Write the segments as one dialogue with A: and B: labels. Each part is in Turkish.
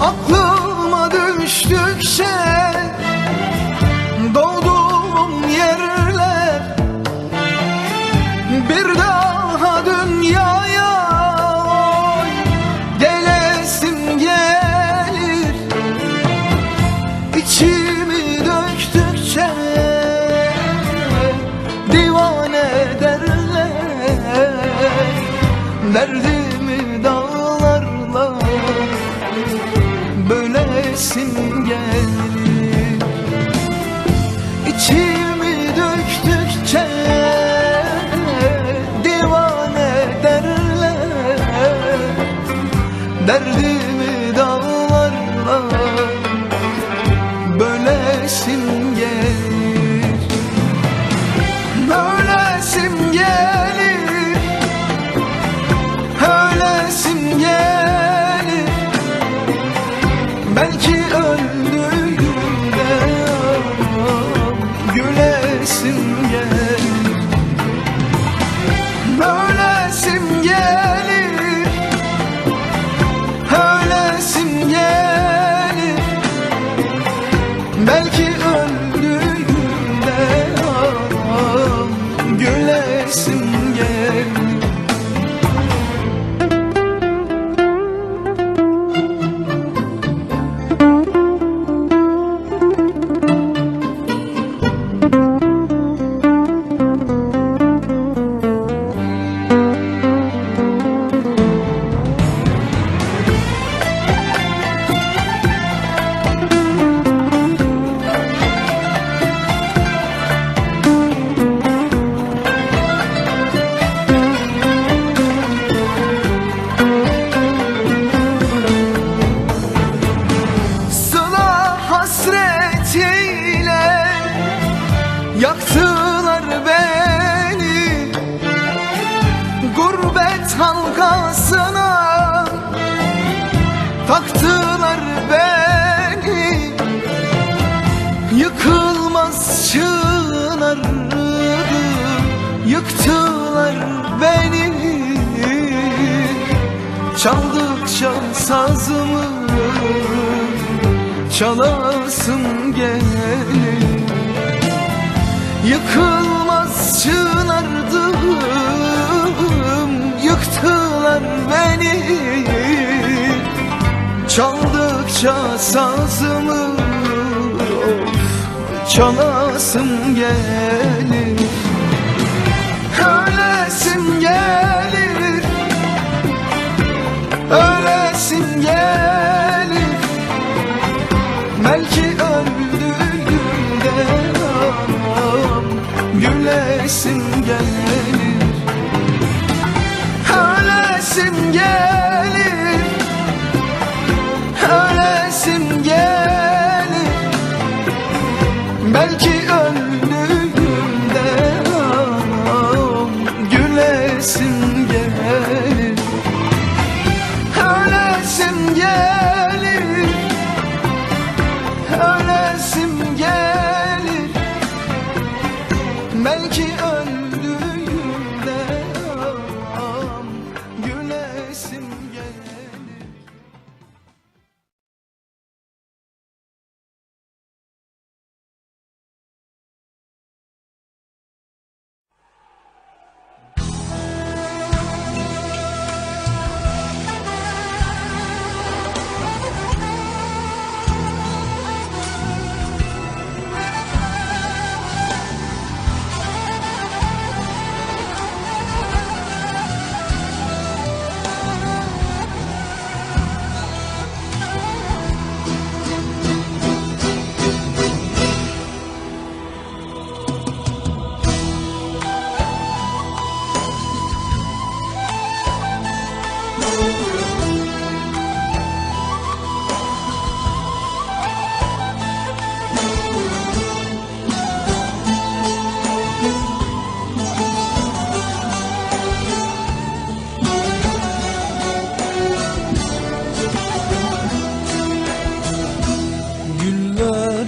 A: Aklıma düştükçe Doğduğum yerler Bir daha dünyaya Gelesim gelir. İçimi döktükçe Divane derler Derdim yaktılar beni. Gurbet halkasına taktılar beni. Yıkılmaz çınardı yıktılar beni. Çaldıkça sazımı çalasım gelir Yıkılmaz çınardım Yıktılar beni. Çaldıkça sazımı of, Çalasım gelir. Ölesim gelir Ölesim gelir Gülesim gelir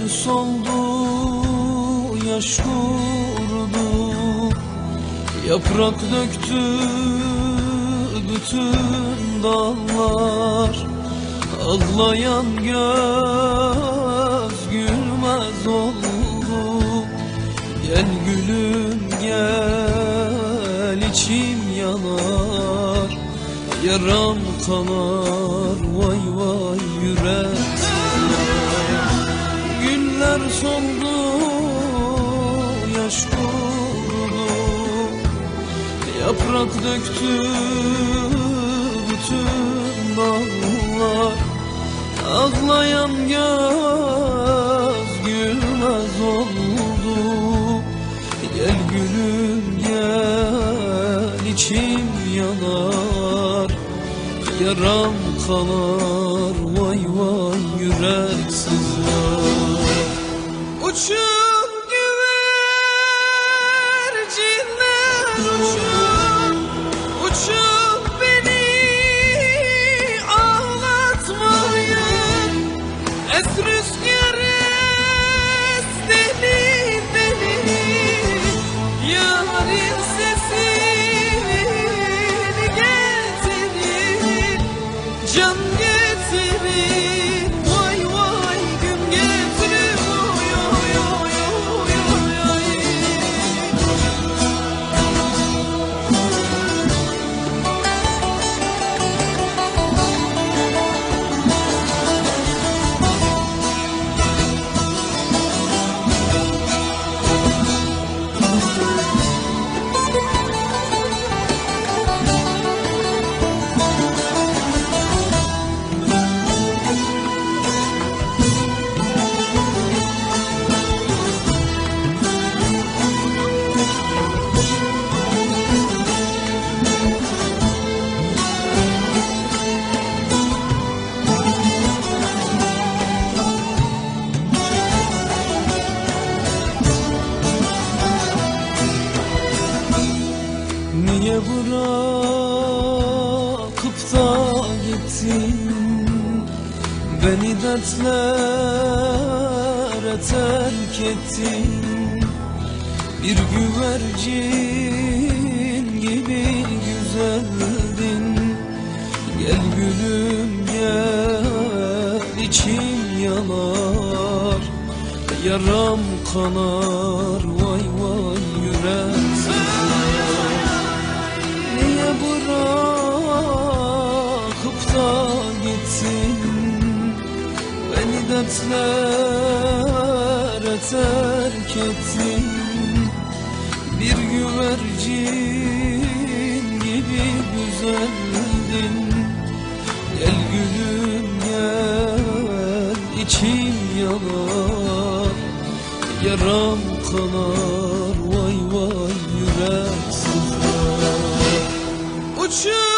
B: soldu, yaş kurdu. Yaprak döktü bütün dallar Ağlayan göz gülmez oldu. Gel gülüm gel içim yanar. Yaram kanar vay vay yürek Güller soldu yaş kurdu Yaprak döktü bütün dallar Ağlayan göz gülmez oldu. Gel gülüm gel içim yanar. Yaram kanar vay vay yüreksizler. Uçun güvercinler seni bırakıp da gittin. Beni dertlere terk ettin. Bir güvercin gibi güzeldin. Gel gülüm gel içim yanar. Yaram kanar vay vay yüreksizler da gittin Beni dertlere terk ettin Bir güvercin gibi güzeldin. Gel gülüm gel içim yanar. Yaram kanar vay vay yüreksizler. Uçun güvercinler